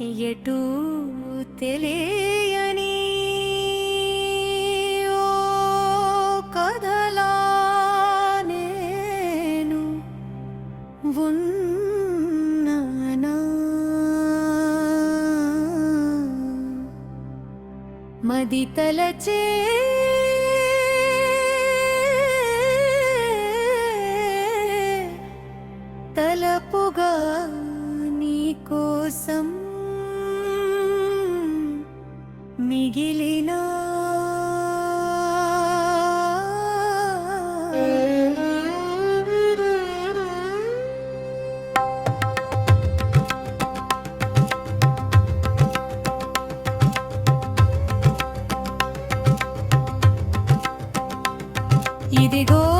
ఎటూ తెలియని ఓ కథలా మిగిలిన? ఇదిగో